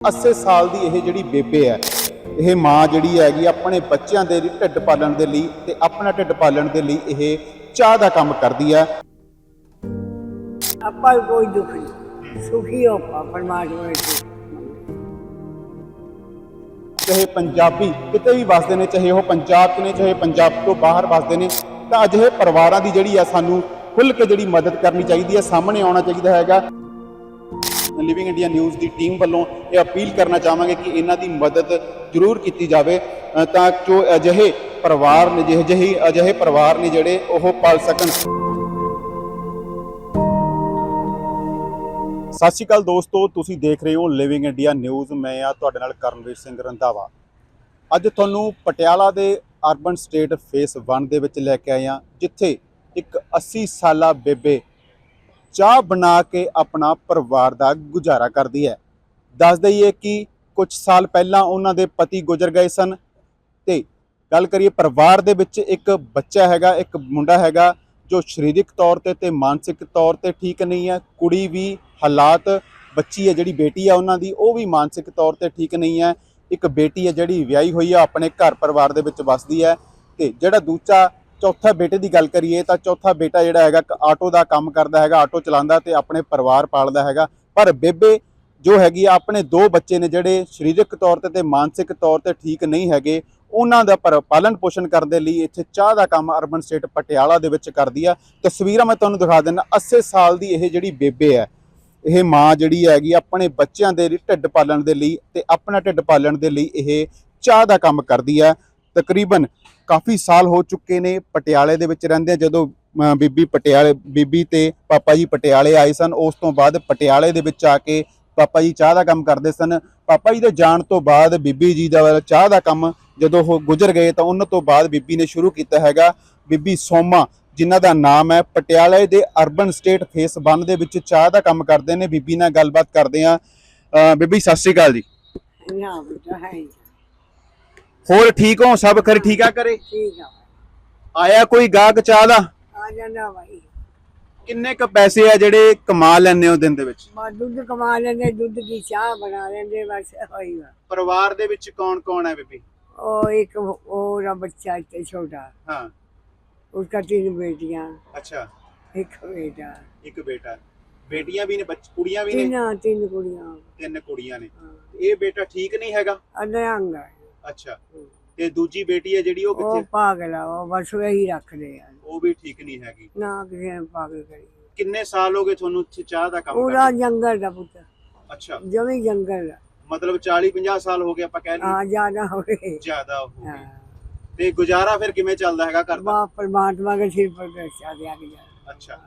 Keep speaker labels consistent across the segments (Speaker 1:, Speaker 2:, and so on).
Speaker 1: 80 ਸਾਲ ਦੀ ਇਹ ਜਿਹੜੀ ਬੇਬੇ ਹੈ ਇਹ ਮਾਂ ਜਿਹੜੀ ਹੈਗੀ ਆਪਣੇ ਬੱਚਿਆਂ ਦੇ ਢਿੱਡ ਪਾਲਣ ਦੇ ਲਈ ਤੇ ਆਪਣਾ ਢਿੱਡ ਪਾਲਣ ਦੇ ਲਈ ਇਹ ਚਾਹ ਦਾ ਕੰਮ ਕਰਦੀ ਹੈ।
Speaker 2: ਆਪਾਂ ਨੂੰ ਕੋਈ ਦੁੱਖ ਨਹੀਂ। ਸੁਖੀ ਹੋ ਪਰਮਾਤਮਾ ਵਿੱਚ
Speaker 1: ਚਾਹੇ ਪੰਜਾਬੀ ਕਿਤੇ ਵੀ ਵਸਦੇ ਨੇ ਚਾਹੇ ਉਹ ਪੰਜਾਬ 'ਚ ਨੇ ਚਾਹੇ ਪੰਜਾਬ ਤੋਂ ਬਾਹਰ ਵਸਦੇ ਨੇ ਤਾਂ ਅਜਿਹੇ ਪਰਿਵਾਰਾਂ ਦੀ ਜਿਹੜੀ ਆ ਸਾਨੂੰ ਖੁੱਲ੍ਹ ਕੇ ਜਿਹੜੀ ਮਦਦ ਕਰਨੀ ਚਾਹੀਦੀ ਹੈ ਸਾਹਮਣੇ ਆਉਣਾ ਚਾਹੀਦਾ ਹੈਗਾ। ਲਿਵਿੰਗ ਇੰਡੀਆ ਨਿਊਜ਼ ਦੀ ਟੀਮ ਵੱਲੋਂ ਇਹ ਅਪੀਲ ਕਰਨਾ ਚਾਹਾਂਗੇ ਕਿ ਇਹਨਾਂ ਦੀ ਮਦਦ ਜ਼ਰੂਰ ਕੀਤੀ ਜਾਵੇ। ਤਾਂ ਜੋ ਅਜਿਹੇ ਪਰਿਵਾਰ ਨੇ, ਜਿਹੇ ਜਿਹੇ ਅਜਿਹੇ ਪਰਿਵਾਰ ਨੇ ਜਿਹੜੇ ਉਹ ਪਾਲ ਸਕਣ। ਸਤਿ ਸ਼੍ਰੀ ਅਕਾਲ ਦੋਸਤੋ, ਤੁਸੀਂ ਦੇਖ ਰਹੇ ਹੋ ਲਿਵਿੰਗ ਇੰਡੀਆ ਨਿਊਜ਼ ਮੈਂ ਆ ਤੁਹਾਡੇ ਨਾਲ ਕਰਨਵੀਰ ਸਿੰਘ ਰੰਧਾਵਾ। ਅੱਜ ਤੁਹਾਨੂੰ ਪਟਿਆਲਾ ਦੇ ਅਰਬਨ ਸਟੇਟ ਫੇਸ 1 ਦੇ ਵਿੱਚ ਲੈ ਕੇ ਆਏ ਹਾਂ, ਜਿੱਥੇ ਇੱਕ 80 ਸਾਲਾ ਬੇਬੇ ਚਾਹ ਬਣਾ ਕੇ ਆਪਣਾ ਪਰਿਵਾਰ ਦਾ ਗੁਜ਼ਾਰਾ ਕਰਦੀ ਹੈ। ਦੱਸ ਦਈਏ ਕਿ ਕੁਝ ਸਾਲ ਪਹਿਲਾਂ ਉਹਨਾਂ ਦੇ ਪਤੀ ਗੁਜ਼ਰ ਗਏ ਸਨ ਤੇ ਗੱਲ ਕਰੀਏ ਪਰਿਵਾਰ ਦੇ ਵਿੱਚ ਇੱਕ ਬੱਚਾ ਹੈਗਾ, ਇੱਕ ਮੁੰਡਾ ਹੈਗਾ ਜੋ ਸਰੀਰਕ ਤੌਰ ਤੇ ਤੇ ਮਾਨਸਿਕ ਤੌਰ ਤੇ ਠੀਕ ਨਹੀਂ ਹੈ। ਕੁੜੀ ਵੀ ਹਾਲਾਤ, ਬੱਚੀ ਹੈ ਜਿਹੜੀ ਬੇਟੀ ਹੈ ਉਹਨਾਂ ਦੀ, ਉਹ ਵੀ ਮਾਨਸਿਕ ਤੌਰ ਤੇ ਠੀਕ ਨਹੀਂ ਹੈ। ਇੱਕ ਬੇਟੀ ਹੈ ਜਿਹੜੀ ਵਿਆਹੀ ਹੋਈ ਹੈ ਆਪਣੇ ਘਰ ਪਰਿਵਾਰ ਦੇ ਵਿੱਚ ਵੱਸਦੀ ਹੈ ਤੇ ਜਿਹੜਾ ਦੂਜਾ ਚੌਥਾ ਬੇਟੇ ਦੀ ਗੱਲ ਕਰੀਏ ਤਾਂ ਚੌਥਾ ਬੇਟਾ ਜਿਹੜਾ ਹੈਗਾ ਇੱਕ ਆਟੋ ਦਾ ਕੰਮ ਕਰਦਾ ਹੈਗਾ, ਆਟੋ ਚਲਾਉਂਦਾ ਤੇ ਆਪਣੇ ਪਰਿਵਾਰ ਪਾਲਦਾ ਹੈਗਾ। ਪਰ ਬੇਬੇ ਜੋ ਹੈਗੀ ਆ, ਆਪਣੇ ਦੋ ਬੱਚੇ ਨੇ ਜਿਹੜੇ ਸਰੀਰਕ ਤੌਰ ਤੇ ਤੇ ਮਾਨਸਿਕ ਤੌਰ ਤੇ ਠੀਕ ਨਹੀਂ ਹੈਗੇ, ਉਹਨਾਂ ਦਾ ਪਰ ਪਾਲਣ ਪੋਸ਼ਣ ਕਰਨ ਦੇ ਲਈ ਇੱਥੇ ਚਾਹ ਦਾ ਕੰਮ ਅਰਬਨ ਸਟੇਟ ਪਟਿਆਲਾ ਦੇ ਵਿੱਚ ਕਰਦੀ ਆ। ਤਸਵੀਰਾਂ ਮੈਂ ਤੁਹਾਨੂੰ ਦਿਖਾ ਦਿੰਦਾ 80 ਸਾਲ ਦੀ ਇਹ ਜਿਹੜੀ ਬੇਬੇ ਹੈ, ਇਹ ਮਾਂ ਜਿਹੜੀ ਹੈਗੀ ਆਪਣੇ ਬੱਚਿਆਂ ਦੇ ਢਿੱਡ ਪਾਲਣ ਦੇ ਲਈ ਤੇ ਆਪਣਾ ਢਿੱਡ ਪਾਲਣ ਦੇ ਲਈ ਇਹ ਚਾਹ ਦਾ ਕੰਮ ਕਰਦੀ ਹੈ ਤਕਰੀਬਨ ਕਾਫੀ ਸਾਲ ਹੋ ਚੁੱਕੇ ਨੇ ਪਟਿਆਲੇ ਦੇ ਵਿੱਚ ਰਹਿੰਦੇ ਜਦੋਂ ਬੀਬੀ ਪਟਿਆਲੇ, ਬੀਬੀ ਤੇ ਪਾਪਾ ਜੀ ਪਟਿਆਲੇ ਆਏ ਸਨ, ਉਸ ਤੋਂ ਬਾਅਦ ਪਟਿਆਲੇ ਦੇ ਵਿੱਚ ਆ ਕੇ ਪਾਪਾ ਜੀ ਚਾਹ ਦਾ ਕੰਮ ਕਰਦੇ ਸਨ। ਪਾਪਾ ਜੀ ਦੇ ਜਾਣ ਤੋਂ ਬਾਅਦ ਬੀਬੀ ਜੀ ਦਾ ਚਾਹ ਦਾ ਕੰਮ ਜਦੋਂ ਉਹ ਗੁਜ਼ਰ ਗਏ ਤਾਂ ਉਹਨਾਂ ਤੋਂ ਬਾਅਦ ਬੀਬੀ ਨੇ ਸ਼ੁਰੂ ਕੀਤਾ ਹੈਗਾ ਬੀਬੀ ਸੋਮਾ, ਜਿਨ੍ਹਾਂ ਦਾ ਨਾਮ ਹੈ ਪਟਿਆਲੇ ਦੇ ਅਰਬਨ ਸਟੇਟ ਫੇਸ 1 ਦੇ ਵਿੱਚ ਚਾਹ ਦਾ ਕੰਮ ਕਰਦੇ ਨੇ। ਬੀਬੀ ਨਾਲ ਗੱਲਬਾਤ ਕਰਦੇ ਆ ਬੀਬੀ, ਸਤਿ ਸ਼੍ਰੀ ਅਕਾਲ ਜੀ।
Speaker 2: ਨਾ ਬੇਟਾ, ਹੈ
Speaker 1: ਹੋਰ ਠੀਕ ਹੋ? ਸਭ ਘਰ ਠੀਕ ਆ ਕਰੇ
Speaker 2: ਠੀਕ ਆ
Speaker 1: ਆਇਆ ਕੋਈ ਗਾਹਕ ਚਾਹ ਦਾ?
Speaker 2: ਆ ਜਾਂਦਾ ਭਾਈ।
Speaker 1: ਕਿੰਨੇ ਕ ਪੈਸੇ ਆ ਜਿਹੜੇ ਕਮਾ ਲੈਂਦੇ ਹੋ ਦਿਨ ਦੇ ਵਿੱਚ?
Speaker 2: ਮਾ ਦੁੱਧ ਕਮਾ ਲੈਂਦੇ ਦੁੱਧ ਦੀ ਚਾਹ ਬਣਾ ਲੈਂਦੇ ਬਸ ਹੋਈ ਵਾ।
Speaker 1: ਪਰਿਵਾਰ ਦੇ ਵਿੱਚ ਕੌਣ ਕੌਣ ਹੈ ਬੀਬੀ?
Speaker 2: ਉਹ ਇੱਕ ਉਹ ਰਾ ਬੱਚਾ ਇੱਥੇ ਛੋਟਾ।
Speaker 1: ਹਾਂ।
Speaker 2: ਉਸਕਾ ਤਿੰਨ ਬੇਟੀਆਂ।
Speaker 1: ਅੱਛਾ।
Speaker 2: ਇੱਕ ਬੇਟਾ।
Speaker 1: ਇੱਕ ਬੇਟਾ। ਬੇਟੀਆਂ ਵੀ ਨੇ ਕੁੜੀਆਂ ਵੀ ਨੇ?
Speaker 2: ਤਿੰਨ ਤਿੰਨ ਕੁੜੀਆਂ।
Speaker 1: ਤਿੰਨ ਕੁੜੀਆਂ ਨੇ। ਇਹ ਬੇਟਾ ਠੀਕ ਨਹੀਂ ਹੈਗਾ?
Speaker 2: ਅਨੰਗ
Speaker 1: ਅੱਛਾ। ਤੇ ਦੂਜੀ ਬੇਟੀ ਹੈ ਜਿਹੜੀ ਉਹ
Speaker 2: ਉਹ
Speaker 1: ਕਿੱਥੇ
Speaker 2: ਪਾਗਲਾ ਉਹ ਬਸ ਇਹੀ ਰੱਖਦੇ ਆ।
Speaker 1: ਉਹ ਵੀ ਠੀਕ ਨਹੀਂ ਹੈਗੀ।
Speaker 2: ਨਾ ਕਿਸੇ ਨੇ ਪਾਗਲ ਕਰੀ।
Speaker 1: ਕਿੰਨੇ ਸਾਲ ਹੋ ਗਏ ਤੁਹਾਨੂੰ ਇੱਥੇ ਚਾਹ ਦਾ ਕੰਮ
Speaker 2: ਪੂਰਾ
Speaker 1: ਕਰਦੇ
Speaker 2: ਜੰਗਲ ਦਾ ਪੁੱਤ।
Speaker 1: ਅੱਛਾ।
Speaker 2: ਜਮੀ ਜੰਗਲ ਦਾ
Speaker 1: ਮਤਲਬ 40 50 ਸਾਲ ਹੋ ਗਏ ਆਪਾਂ ਕਹਿ ਲਈਏ।
Speaker 2: ਆ ਜਾਣਾ ਹੋਵੇ
Speaker 1: ਜ਼ਿਆਦਾ ਹੋ
Speaker 2: ਹਾਂ।
Speaker 1: ਗਏ ਤੇ ਗੁਜ਼ਾਰਾ ਫਿਰ ਕਿਵੇਂ ਚੱਲਦਾ ਹੈਗਾ ਘਰ ਦਾ?
Speaker 2: ਪਰਮਾਤਮਾ ਕੇ ਸਿਰ ਪਰ ਦਿਆ ਗਿਆ।
Speaker 1: ਅੱਛਾ।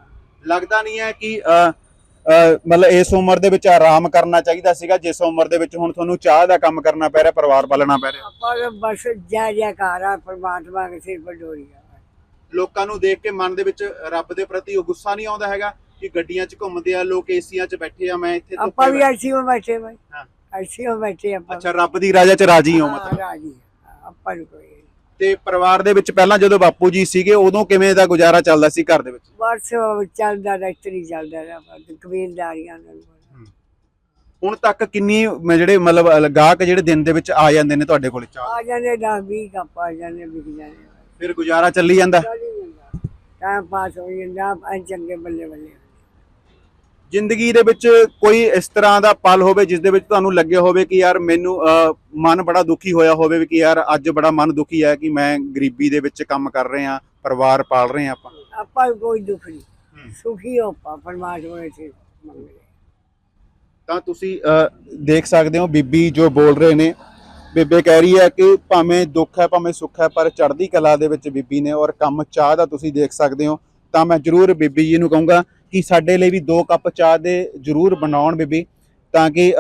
Speaker 1: ਲੱਗਦਾ ਨਹੀਂ ਹੈ ਕਿ ਅ, ਮਤਲਬ ਇਸ ਉਮਰ ਦੇ ਵਿੱਚ ਆਰਾਮ ਕਰਨਾ ਚਾਹੀਦਾ ਸੀਗਾ ਜਿਸ ਉਮਰ ਦੇ ਵਿੱਚ ਹੁਣ ਤੁਹਾਨੂੰ ਚਾਹ ਦਾ ਕੰਮ ਕਰਨਾ ਪੈ ਰਿਹਾ ਪਰਿਵਾਰ ਪਾਲਣਾ ਪੈ ਰਿਹਾ।
Speaker 2: ਆਪਾਂ ਨੂੰ ਬਸ ਜੈ ਜੈਕਾਰ ਆ ਪਰਮਾਤਮਾ ਕੇ ਸਿਰ ਪਰ ਡੋਰੀਆ
Speaker 1: ਲੋਕਾਂ ਨੂੰ ਦੇਖ ਕੇ ਮਨ ਦੇ ਵਿੱਚ ਰੱਬ ਦੇ ਪ੍ਰਤੀ ਉਹ ਗੁੱਸਾ ਨਹੀਂ ਆਉਂਦਾ ਹੈਗਾ ਕਿ ਗੱਡੀਆਂ 'ਚ ਘੁੰਮਦੇ ਆ ਲੋਕ ਏਸੀਆਂ 'ਚ ਬੈਠੇ ਆ ਮੈਂ ਇੱਥੇ
Speaker 2: ਆਪਾਂ ਵੀ ਐਸੀ ਹੋ ਬੈਠੇ ਭਾਈ
Speaker 1: ਹਾਂ।
Speaker 2: ਐਸੀ ਹੋ ਬੈਠੇ ਆਪਾਂ।
Speaker 1: ਅੱਛਾ ਰੱਬ ਦੀ ਰਾਜਾ 'ਚ ਰਾਜੀ ਹੋ
Speaker 2: ਹਾਂ,
Speaker 1: ਮਤਲਬ।
Speaker 2: ਰਾਜੀ ਹਾਂ, ਆਪਾਂ ਨੂੰ ਕੋਈ
Speaker 1: ਤੇ ਪਰਿਵਾਰ ਦੇ ਵਿੱਚ ਪਹਿਲਾਂ ਜਦੋਂ ਬਾਪੂ ਜੀ ਸੀਗੇ ਉਦੋਂ ਕਿਵੇਂ ਦਾ ਗੁਜ਼ਾਰਾ ਚੱਲਦਾ ਸੀ ਘਰ ਦੇ ਵਿੱਚ?
Speaker 2: ਬਸ ਚੱਲਦਾ ਰੈਸਟਰੀ ਚੱਲਦਾ ਰਿਹਾ ਕਬੀਲਦਾਰੀਆਂ ਨਾਲ
Speaker 1: ਹੁਣ ਤੱਕ ਕਿੰਨੀ ਮ- ਜਿਹੜੇ ਮਤਲਬ ਗਾਹਕ ਜਿਹੜੇ ਦਿਨ ਦੇ ਵਿੱਚ ਆ ਜਾਂਦੇ ਨੇ ਤੁਹਾਡੇ ਕੋਲ ਚਾਹ?
Speaker 2: ਆ ਜਾਂਦੇ 10 20 ਕੱਪ ਆ ਜਾਂਦੇ ਵਿਕ ਜਾਂਦੇ।
Speaker 1: ਫਿਰ ਗੁਜ਼ਾਰਾ ਚੱਲੀ ਜਾਂਦਾ।
Speaker 2: ਟਾਈਮ ਪਾਸ ਹੋ ਜਾਂਦਾ ਐ ਚੰਗੇ ਬੱਲੇ ਬੱਲੇ।
Speaker 1: ਜ਼ਿੰਦਗੀ ਦੇ ਵਿੱਚ ਕੋਈ ਇਸ ਤਰ੍ਹਾਂ ਦਾ ਪਲ ਹੋਵੇ ਜਿਸ ਦੇ ਵਿੱਚ ਤੁਹਾਨੂੰ ਲੱਗਿਆ ਹੋਵੇ ਕਿ ਯਾਰ ਮੈਨੂੰ ਮਨ ਬੜਾ ਦੁਖੀ ਹੋਇਆ ਹੋਵੇ ਕਿ ਯਾਰ ਅੱਜ ਬੜਾ ਮਨ ਦੁਖੀ ਹੈ ਕਿ ਮੈਂ ਗਰੀਬੀ ਦੇ ਵਿੱਚ ਕੰਮ ਕਰ ਰਹੇ ਹਾਂ ਪਰਿਵਾਰ ਪਾਲ ਰਹੇ ਹਾਂ ਆਪਾਂ।
Speaker 2: ਆਪਾਂ ਕੋਈ ਦੁੱਖ ਨਹੀਂ। ਸੁਖੀ ਹੋ ਪਾ ਪਰਮਾਤਮਾ ਦੇ ਮੰਗਦੇ
Speaker 1: ਤਾਂ ਤੁਸੀਂ ਦੇਖ ਸਕਦੇ ਹੋ ਬੀਬੀ ਜੋ ਬੋਲ ਰਹੇ ਨੇ। ਬੇਬੇ ਕਹਿ ਰਹੀ ਹੈ ਕਿ ਭਾਵੇਂ ਦੁੱਖ ਹੈ ਭਾਵੇਂ ਸੁੱਖ ਹੈ ਪਰ ਚੜ੍ਹਦੀ ਕਲਾ ਦੇ ਵਿੱਚ ਬੀਬੀ ਨੇ ਔਰ ਕੰਮ ਚਾਹ ਦਾ ਤੁਸੀਂ ਦੇਖ ਸਕਦੇ ਹੋ। ਤਾਂ ਮੈਂ ਜਰੂਰ ਬੀਬੀ ਜੀ ਨੂੰ ਕਹੂੰਗਾ ਕਿ ਸਾਡੇ ਲਈ ਵੀ ਦੋ ਕੱਪ ਚਾਹ ਦੇ ਜਰੂਰ ਬਣਾਉਣ ਬੀਬੀ ਤਾਂ ਕਿ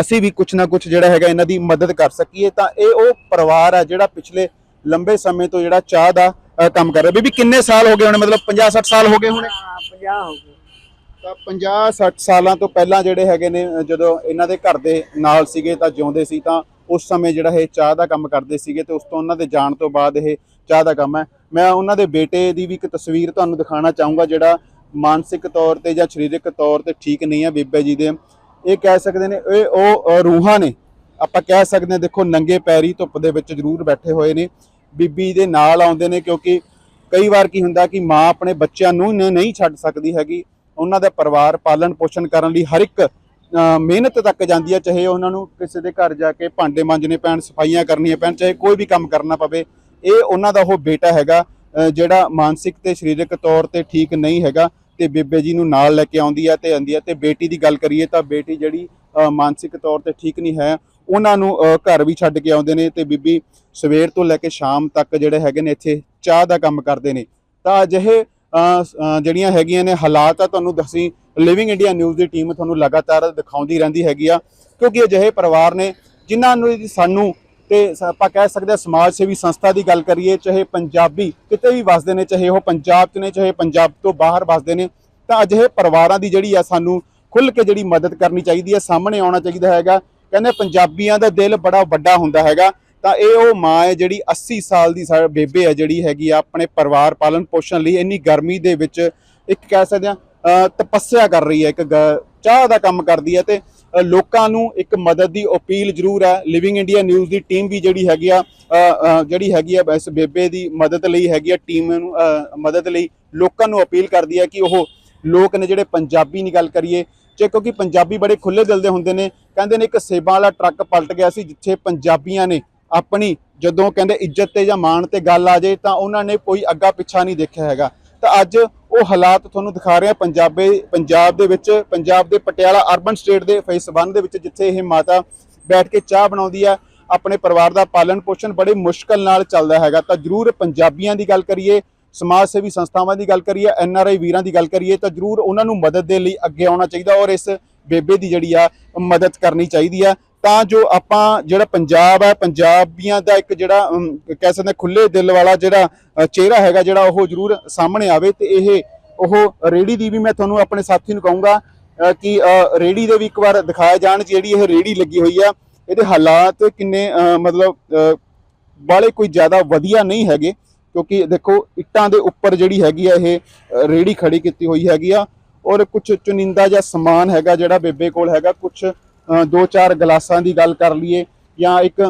Speaker 1: ਅਸੀਂ ਵੀ ਕੁਝ ਨਾ ਕੁਝ ਜਿਹੜਾ ਹੈਗਾ ਇਹਨਾਂ ਦੀ ਮਦਦ ਕਰ ਸਕੀਏ। ਤਾਂ ਇਹ ਉਹ ਪਰਿਵਾਰ ਆ ਜਿਹੜਾ ਪਿਛਲੇ ਲੰਬੇ ਸਮੇਂ ਤੋਂ ਜਿਹੜਾ ਚਾਹ ਦਾ ਕੰਮ ਕਰ ਰਿਹਾ। ਬੀਬੀ ਕਿੰਨੇ ਸਾਲ ਹੋ ਗਏ ਹੋਣੇ? ਮਤਲਬ 50 60 ਸਾਲ ਹੋ ਗਏ ਹੋਣੇ?
Speaker 2: ਹਾਂ 50 ਹੋ ਗਏ।
Speaker 1: ਤਾਂ 50 60 ਸਾਲਾਂ ਤੋਂ ਪਹਿਲਾਂ ਜਿਹੜੇ ਹੈਗੇ ਨੇ ਜਦੋਂ ਇਹਨਾਂ ਦੇ ਘਰ ਦੇ ਨਾਲ ਸੀਗੇ ਤਾਂ ਜਿਉਂਦੇ ਸੀ ਤਾਂ ਉਸ ਸਮੇਂ ਜਿਹੜਾ ਇਹ ਚਾਹ ਦਾ ਕੰਮ ਕਰਦੇ ਸੀਗੇ ਤੇ ਉਸ ਤੋਂ ਉਹਨਾਂ ਦੇ ਜਾਣ ਤੋਂ ਬਾਅਦ ਇਹ ਚਾਹ ਦਾ ਕੰਮ ਹੈ। ਮੈਂ ਉਹਨਾਂ ਦੇ ਬੇਟੇ ਦੀ ਵੀ ਇੱਕ ਤਸਵੀਰ ਤੁਹਾਨੂੰ ਦਿਖਾਉਣਾ ਚਾਹੂੰਗਾ ਜਿਹੜਾ ਮਾਨਸਿਕ ਤੌਰ ਤੇ ਜਾਂ ਸਰੀਰਕ ਤੌਰ ਤੇ ਠੀਕ ਨਹੀਂ ਹੈ ਬੀਬੇ ਜੀ ਦੇ। ਇਹ ਕਹਿ ਸਕਦੇ ਨੇ, ਇਹ ਉਹ ਰੂਹਾਂ ਨੇ। ਆਪਾਂ ਕਹਿ ਸਕਦੇ ਹਾਂ, ਦੇਖੋ, ਨੰਗੇ ਪੈਰੀ ਧੁੱਪ ਦੇ ਵਿੱਚ ਜ਼ਰੂਰ ਬੈਠੇ ਹੋਏ ਨੇ। ਬੀਬੀ ਦੇ ਨਾਲ ਆਉਂਦੇ ਨੇ ਕਿਉਂਕਿ ਕਈ ਵਾਰ ਕੀ ਹੁੰਦਾ ਕਿ ਮਾਂ ਆਪਣੇ ਬੱਚਿਆਂ ਨੂੰ ਨਹੀਂ ਛੱਡ ਸਕਦੀ ਹੈਗੀ। ਉਹਨਾਂ ਦਾ ਪਰਿਵਾਰ ਪਾਲਣ ਪੋਸ਼ਣ ਕਰਨ ਲਈ ਹਰ ਇੱਕ ਮਿਹਨਤ ਤੱਕ ਜਾਂਦੀ ਹੈ ਚਾਹੇ ਉਹਨਾਂ ਨੂੰ ਕਿਸੇ ਦੇ ਘਰ ਜਾ ਕੇ ਭਾਂਡੇ ਮਾਂਜਣੇ ਪੈਣ, ਸਫਾਈਆਂ ਕਰਨੀਆਂ ਪੈਣ, ਚਾਹੇ ਕੋਈ ਵੀ ਕੰਮ ਕਰਨਾ ਪਵੇ। ਇਹ ਉਹਨਾਂ ਦਾ ਉਹ ਬੇਟਾ ਹੈਗਾ ਜਿਹੜਾ ਮਾਨਸਿਕ ਤੇ ਸਰੀਰਕ ਤੌਰ ਤੇ ਠੀਕ ਨਹੀਂ ਹੈਗਾ। ਤੇ ਬੇਬੇ ਜੀ ਨੂੰ ਨਾਲ ਲੈ ਕੇ ਆਉਂਦੀ ਹੈ ਤੇ ਆਂਦੀ ਹੈ ਤੇ ਬੇਟੀ ਦੀ ਗੱਲ ਕਰੀਏ ਤਾਂ ਬੇਟੀ ਜਿਹੜੀ ਮਾਨਸਿਕ ਤੌਰ ਤੇ ਠੀਕ ਨਹੀਂ ਹੈ, ਉਹਨਾਂ ਨੂੰ ਘਰ ਵੀ ਛੱਡ ਕੇ ਆਉਂਦੇ ਨੇ ਤੇ ਬੀਬੀ ਸਵੇਰ ਤੋਂ ਲੈ ਕੇ ਸ਼ਾਮ ਤੱਕ ਜਿਹੜੇ ਹੈਗੇ ਨੇ ਇੱਥੇ ਚਾਹ ਦਾ ਕੰਮ ਕਰਦੇ ਨੇ। ਤਾਂ ਅਜਿਹੇ ਜਿਹੜੀਆਂ ਹੈਗੀਆਂ ਨੇ ਹਾਲਾਤ ਆ, ਤੁਹਾਨੂੰ ਦੱਸੀ ਲਿਵਿੰਗ ਇੰਡੀਆ ਨਿਊਜ਼ ਦੀ ਟੀਮ ਤੁਹਾਨੂੰ ਲਗਾਤਾਰ ਦਿਖਾਉਂਦੀ ਰਹਿੰਦੀ ਹੈਗੀ ਆ, ਕਿਉਂਕਿ ਅਜਿਹੇ ਪਰਿਵਾਰ ਨੇ ਜਿਨ੍ਹਾਂ ਨੂੰ, ਸਾਨੂੰ ਤੇ ਸ- ਆਪਾਂ ਕਹਿ ਸਕਦੇ ਹਾਂ ਸਮਾਜ ਸੇਵੀ ਸੰਸਥਾ ਦੀ ਗੱਲ ਕਰੀਏ, ਚਾਹੇ ਪੰਜਾਬੀ ਕਿਤੇ ਵੀ ਵਸਦੇ ਨੇ, ਚਾਹੇ ਉਹ ਪੰਜਾਬ 'ਚ ਨੇ, ਚਾਹੇ ਪੰਜਾਬ ਤੋਂ ਬਾਹਰ ਵਸਦੇ ਨੇ, ਤਾਂ ਅਜਿਹੇ ਪਰਿਵਾਰਾਂ ਦੀ ਜਿਹੜੀ ਆ ਸਾਨੂੰ ਖੁੱਲ੍ਹ ਕੇ ਜਿਹੜੀ ਮਦਦ ਕਰਨੀ ਚਾਹੀਦੀ ਹੈ, ਸਾਹਮਣੇ ਆਉਣਾ ਚਾਹੀਦਾ ਹੈਗਾ। ਕਹਿੰਦੇ ਪੰਜਾਬੀਆਂ ਦਾ ਦਿਲ ਬੜਾ ਵੱਡਾ ਹੁੰਦਾ ਹੈਗਾ, ਤਾਂ ਇਹ ਉਹ ਮਾਂ ਹੈ ਜਿਹੜੀ 80 ਸਾਲ ਦੀ ਸਾ, ਬੇਬੇ ਹੈ ਜਿਹੜੀ ਹੈਗੀ ਆ ਆਪਣੇ ਪਰਿਵਾਰ ਪਾਲਣ ਪੋਸ਼ਣ ਲਈ ਇੰਨੀ ਗਰਮੀ ਦੇ ਵਿੱਚ ਇੱਕ ਕਹਿ ਸਕਦੇ ਆ ਤਪੱਸਿਆ ਕਰ ਰਹੀ ਹੈ, ਇੱਕ ਗ- ਚਾਹ ਦਾ ਕੰਮ ਕਰਦੀ ਹੈ ਤੇ ਲੋਕਾਂ ਨੂੰ ਇੱਕ ਮਦਦ ਦੀ ਅਪੀਲ ਜ਼ਰੂਰ ਹੈ। ਲਿਵਿੰਗ ਇੰਡੀਆ ਨਿਊਜ਼ ਦੀ ਟੀਮ ਵੀ ਜਿਹੜੀ ਹੈਗੀ ਆ ਜਿਹੜੀ ਹੈਗੀ ਆ, ਇਸ ਬੇਬੇ ਦੀ ਮਦਦ ਲਈ ਹੈਗੀ ਆ ਟੀਮ ਨੂੰ ਮਦਦ ਲਈ ਲੋਕਾਂ ਨੂੰ ਅਪੀਲ ਕਰਦੀ ਹੈ ਕਿ ਉਹ ਲੋਕ ਨੇ ਜਿਹੜੇ ਪੰਜਾਬੀ ਦੀ ਗੱਲ ਕਰੀਏ, ਜੇ ਕਿਉਂਕਿ ਪੰਜਾਬੀ ਬੜੇ ਖੁੱਲੇ ਦਿਲ ਦੇ ਹੁੰਦੇ ਨੇ, ਕਹਿੰਦੇ ਨੇ ਇੱਕ ਸੇਬਾਂ ਵਾਲਾ ਟਰੱਕ ਪਲਟ ਗਿਆ ਸੀ ਜਿੱਥੇ ਪੰਜਾਬੀਆਂ ਨੇ ਆਪਣੀ, ਜਦੋਂ ਕਹਿੰਦੇ ਇੱਜ਼ਤ ਤੇ ਜਾਂ ਮਾਣ ਤੇ ਗੱਲ ਆ ਜਾਏ, ਤਾਂ ਉਹਨਾਂ ਨੇ ਕੋਈ ਅੱਗਾ ਪਿੱਛਾ ਨਹੀਂ ਦੇਖਿਆ ਹੈਗਾ। ਤਾਂ ਅੱਜ ਉਹ ਹਾਲਾਤ ਤੁਹਾਨੂੰ ਦਿਖਾ ਰਹੇ ਆ ਪੰਜਾਬੇ, ਪੰਜਾਬ ਦੇ ਵਿੱਚ, ਪੰਜਾਬ ਦੇ ਪਟਿਆਲਾ ਅਰਬਨ ਸਟੇਟ ਦੇ ਫੇਸ 1 ਦੇ ਵਿੱਚ ਜਿੱਥੇ ਇਹ ਮਾਤਾ ਬੈਠ ਕੇ ਚਾਹ ਬਣਾਉਂਦੀ ਆ, ਆਪਣੇ ਪਰਿਵਾਰ ਦਾ ਪਾਲਣ ਪੋਸ਼ਣ ਬੜੇ ਮੁਸ਼ਕਲ ਨਾਲ ਚੱਲਦਾ ਹੈਗਾ। ਤਾਂ ਜਰੂਰ ਪੰਜਾਬੀਆਂ ਦੀ ਗੱਲ ਕਰੀਏ, ਸਮਾਜ ਸੇਵੀ ਸੰਸਥਾਵਾਂ ਦੀ ਗੱਲ ਕਰੀਏ, ਐਨ ਆਰ ਆਈ ਵੀਰਾਂ ਦੀ ਗੱਲ ਕਰੀਏ, ਤਾਂ ਜਰੂਰ ਉਹਨਾਂ ਨੂੰ ਮਦਦ ਦੇ ਲਈ ਅੱਗੇ ਆਉਣਾ ਚਾਹੀਦਾ ਔਰ ਇਸ ਬੇਬੇ ਦੀ ਜਿਹੜੀ ਆ, ਮਦਦ ਕਰਨੀ ਚਾਹੀਦੀ ਆ। ਤਾਂ ਜੋ ਆਪਾਂ ਜਿਹੜਾ ਪੰਜਾਬ ਹੈ ਪੰਜਾਬੀਆਂ ਦਾ ਇੱਕ ਜਿਹੜਾ ਕਹਿ ਸਕਦੇ ਖੁੱਲੇ ਦਿਲ ਵਾਲਾ ਜਿਹੜਾ ਚਿਹਰਾ ਹੈਗਾ ਜਿਹੜਾ ਉਹ ਜਰੂਰ ਸਾਹਮਣੇ ਆਵੇ ਤੇ ਇਹ ਉਹ ਰੇੜੀ ਦੀ ਵੀ ਮੈਂ ਤੁਹਾਨੂੰ ਆਪਣੇ ਸਾਥੀ ਨੂੰ ਕਹੂੰਗਾ ਕਿ ਅ, ਰੇੜੀ ਦੇ ਵੀ ਇੱਕ ਵਾਰ ਦਿਖਾਇਆ ਜਾਣ ਜਿਹੜੀ ਇਹ ਰੇੜੀ ਲੱਗੀ ਹੋਈ ਆ ਇਹਦੇ ਹਾਲਾਤ ਕਿੰਨੇ ਮਤਲਬ ਅ, ਬਾਲੇ ਕੋਈ ਜ਼ਿਆਦਾ ਵਧੀਆ ਨਹੀਂ ਹੈਗੇ ਕਿਉਂਕਿ ਦੇਖੋ ਇੱਟਾਂ ਦੇ ਉੱਪਰ ਜਿਹੜੀ ਹੈਗੀ ਆ ਇਹ ਅ, ਰੇੜੀ ਖੜੀ ਕੀਤੀ ਹੋਈ ਹੈਗੀ ਆ ਔਰ ਕੁਝ ਚੁਨਿੰਦਾ ਜਿਹਾ ਸਮਾਨ ਹੈਗਾ ਜਿਹੜਾ ਬੇਬੇ ਕੋਲ ਹੈਗਾ ਕੁਝ ਦੋ ਚਾਰ ਗਲਾਸਾਂ ਦੀ ਗੱਲ ਕਰ ਲਈਏ ਜਾਂ ਇੱਕ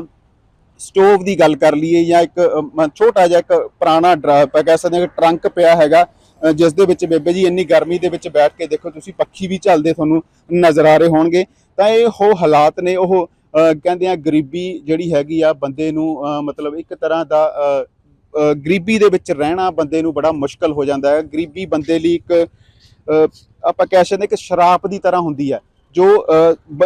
Speaker 1: ਸਟੋਵ ਦੀ ਗੱਲ ਕਰ ਲਈਏ ਜਾਂ ਇੱਕ ਮ- ਛੋਟਾ ਜਿਹਾ ਇੱਕ ਪੁਰਾਣਾ ਡਰਾ ਕਹਿ ਸਕਦੇ ਹਾਂ ਟਰੰਕ ਪਿਆ ਹੈਗਾ ਜਿਸ ਦੇ ਵਿੱਚ ਬੇਬੇ ਜੀ ਇੰਨੀ ਗਰਮੀ ਦੇ ਵਿੱਚ ਬੈਠ ਕੇ ਦੇਖੋ ਤੁਸੀਂ ਪੱਖੀ ਵੀ ਚੱਲਦੇ ਤੁਹਾਨੂੰ ਨਜ਼ਰ ਆ ਰਹੇ ਹੋਣਗੇ। ਤਾਂ ਇਹ ਉਹ ਹਾਲਾਤ ਨੇ, ਉਹ ਕਹਿੰਦੇ ਆ ਗਰੀਬੀ ਜਿਹੜੀ ਹੈਗੀ ਆ ਬੰਦੇ ਨੂੰ ਮਤਲਬ ਇੱਕ ਤਰ੍ਹਾਂ ਦਾ ਗਰੀਬੀ ਦੇ ਵਿੱਚ ਰਹਿਣਾ ਬੰਦੇ ਨੂੰ ਬੜਾ ਮੁਸ਼ਕਲ ਹੋ ਜਾਂਦਾ ਹੈ। ਗਰੀਬੀ ਬੰਦੇ ਲਈ ਇੱਕ ਆਪਾਂ ਕਹਿ ਸਕਦੇ ਹਾਂ ਕਿ ਸ਼ਰਾਪ ਦੀ ਤਰ੍ਹਾਂ ਹੁੰਦੀ ਹੈ। ਜੋ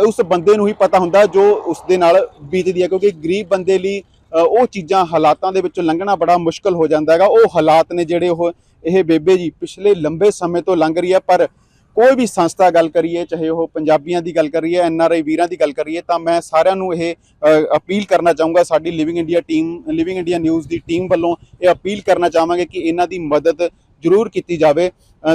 Speaker 1: ਉਸ ਬੰਦੇ ਨੂੰ ਹੀ ਪਤਾ ਹੁੰਦਾ ਜੋ ਉਸ ਦੇ ਨਾਲ ਬੀਤਦੀ ਹੈ, ਕਿਉਂਕਿ ਗਰੀਬ ਬੰਦੇ ਲਈ ਉਹ ਚੀਜ਼ਾਂ ਹਾਲਾਤਾਂ ਦੇ ਵਿੱਚੋਂ ਲੰਘਣਾ ਬੜਾ ਮੁਸ਼ਕਲ ਹੋ ਜਾਂਦਾ ਹੈਗਾ। ਉਹ ਹਾਲਾਤ ਨੇ ਜਿਹੜੇ ਉਹ, ਇਹ ਬੇਬੇ ਜੀ ਪਿਛਲੇ ਲੰਬੇ ਸਮੇਂ ਤੋਂ ਲੰਘ ਰਹੀ ਹੈ, ਪਰ ਕੋਈ ਵੀ ਸੰਸਥਾ ਗੱਲ ਕਰੀਏ, ਚਾਹੇ ਉਹ ਪੰਜਾਬੀਆਂ ਦੀ ਗੱਲ ਕਰੀਏ, ਐਨ ਆਰ ਆਈ ਵੀਰਾਂ ਦੀ ਗੱਲ ਕਰੀਏ, ਤਾਂ ਮੈਂ ਸਾਰਿਆਂ ਨੂੰ ਇਹ ਅਪੀਲ ਕਰਨਾ ਚਾਹੂੰਗਾ, ਸਾਡੀ Living India team Living India News ਦੀ ਟੀਮ ਵੱਲੋਂ ਇਹ ਅਪੀਲ ਕਰਨਾ ਚਾਹਾਂਗੇ ਕਿ ਇਹਨਾਂ ਦੀ ਮਦਦ ਜ਼ਰੂਰ ਕੀਤੀ ਜਾਵੇ।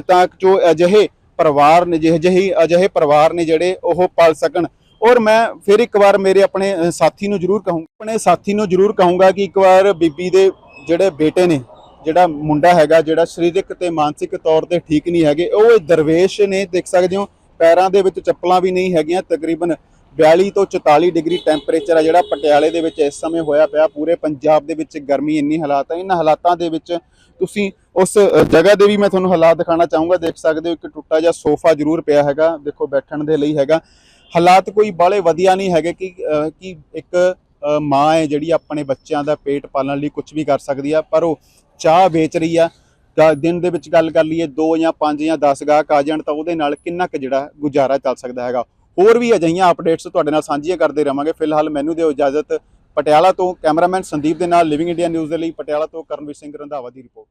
Speaker 1: ਤਾਂ ਜੋ ਅਜਿਹੇ ਪਰਿਵਾਰ ਨੇ ਜਿਹੇ ਜਿਹੇ ਅਜਿਹੇ ਪਰਿਵਾਰ ਨੇ ਜਿਹੜੇ ਉਹ ਪਾਲ ਸਕਣ। ਔਰ ਮੈਂ ਫਿਰ ਇੱਕ ਵਾਰ ਮੇਰੇ ਆਪਣੇ ਸਾਥੀ ਨੂੰ ਜ਼ਰੂਰ ਕਹੂੰਗਾ ਆਪਣੇ ਸਾਥੀ ਨੂੰ ਜ਼ਰੂਰ ਕਹੂੰਗਾ ਕਿ ਇੱਕ ਵਾਰ ਬੀਬੀ ਦੇ ਜਿਹੜੇ ਬੇਟੇ ਨੇ, ਜਿਹੜਾ ਮੁੰਡਾ ਹੈਗਾ, ਜਿਹੜਾ ਸਰੀਰਕ ਤੇ ਮਾਨਸਿਕ ਤੌਰ ਤੇ ਠੀਕ ਨਹੀਂ ਹੈਗੇ, ਉਹ ਦਰਵੇਸ਼ ਨੇ, ਦੇਖ ਸਕਦੇ ਹੋ, ਪੈਰਾਂ ਦੇ ਵਿੱਚ ਚੱਪਲਾਂ ਵੀ ਨਹੀਂ ਹੈਗੀਆਂ, ਤਕਰੀਬਨ 42 ਤੋਂ 44 ਡਿਗਰੀ ਟੈਂਪਰੇਚਰ ਆ ਜਿਹੜਾ ਪਟਿਆਲੇ ਦੇ ਵਿੱਚ ਇਸ ਸਮੇਂ ਹੋਇਆ ਪਿਆ, ਪੂਰੇ ਪੰਜਾਬ ਦੇ ਵਿੱਚ ਗਰਮੀ ਇੰਨੀ ਹਾਲਾਤ ਹੈ ਇਹਨਾਂ ਹਾਲਾਤਾਂ ਦੇ ਵਿੱਚ ਤੁਸੀਂ ਉਸ ਜਗ੍ਹਾ ਦੇ ਵੀ ਮੈਂ ਤੁਹਾਨੂੰ ਹਾਲਾਤ ਦਿਖਾਣਾ ਚਾਹੂੰਗਾ, ਦੇਖ ਸਕਦੇ ਹੋ ਇੱਕ ਟੁੱਟਾ ਜਿਹਾ ਸੋਫਾ ਜ਼ਰੂਰ ਪਿਆ ਹੈਗਾ, ਦੇਖੋ ਬੈਠਣ ਦੇ ਲਈ ਹੈਗਾ। ਹਾਲਾਤ ਕੋਈ ਬਾਲੇ ਵਧੀਆ ਨਹੀਂ ਹੈਗੇ ਕਿ ਕਿ ਇੱਕ ਮਾਂ ਹੈ ਜਿਹੜੀ ਆਪਣੇ ਬੱਚਿਆਂ ਦਾ ਪੇਟ ਪਾਲਣ ਲਈ ਕੁਝ ਵੀ ਕਰ ਸਕਦੀ ਆ, ਪਰ ਉਹ ਚਾਹ ਵੇਚ ਰਹੀ ਆ। ਤਾਂ ਦਿਨ ਦੇ ਵਿੱਚ ਗੱਲ ਕਰ ਲਈਏ 2 ਜਾਂ 5 ਜਾਂ 10 ਗਾਹਕ ਆ ਜਾਣ ਤਾਂ ਉਹਦੇ ਨਾਲ ਕਿੰਨਾ ਕੁ ਜਿਹੜਾ ਗੁਜ਼ਾਰਾ ਚੱਲ ਸਕਦਾ ਹੈਗਾ। ਹੋਰ ਵੀ ਅਜਿਹੀਆਂ ਅਪਡੇਟਸ ਤੁਹਾਡੇ ਨਾਲ ਸਾਂਝੀਆਂ ਕਰਦੇ ਰਵਾਂਗੇ। ਫਿਲਹਾਲ ਮੈਨੂੰ ਦਿਓ ਇਜਾਜ਼ਤ, ਪਟਿਆਲਾ ਤੋਂ ਕੈਮਰਾਮੈਨ ਸੰਦੀਪ ਦੇ ਨਾਲ ਲਿਵਿੰਗ ਇੰਡੀਆ ਨਿਊਜ਼ ਦੇ ਲਈ, ਪਟਿਆਲਾ ਤੋਂ ਕਰਨਵੀਰ ਸਿੰਘ ਰੰਧਾਵਾ ਦੀ ਰਿਪੋਰਟ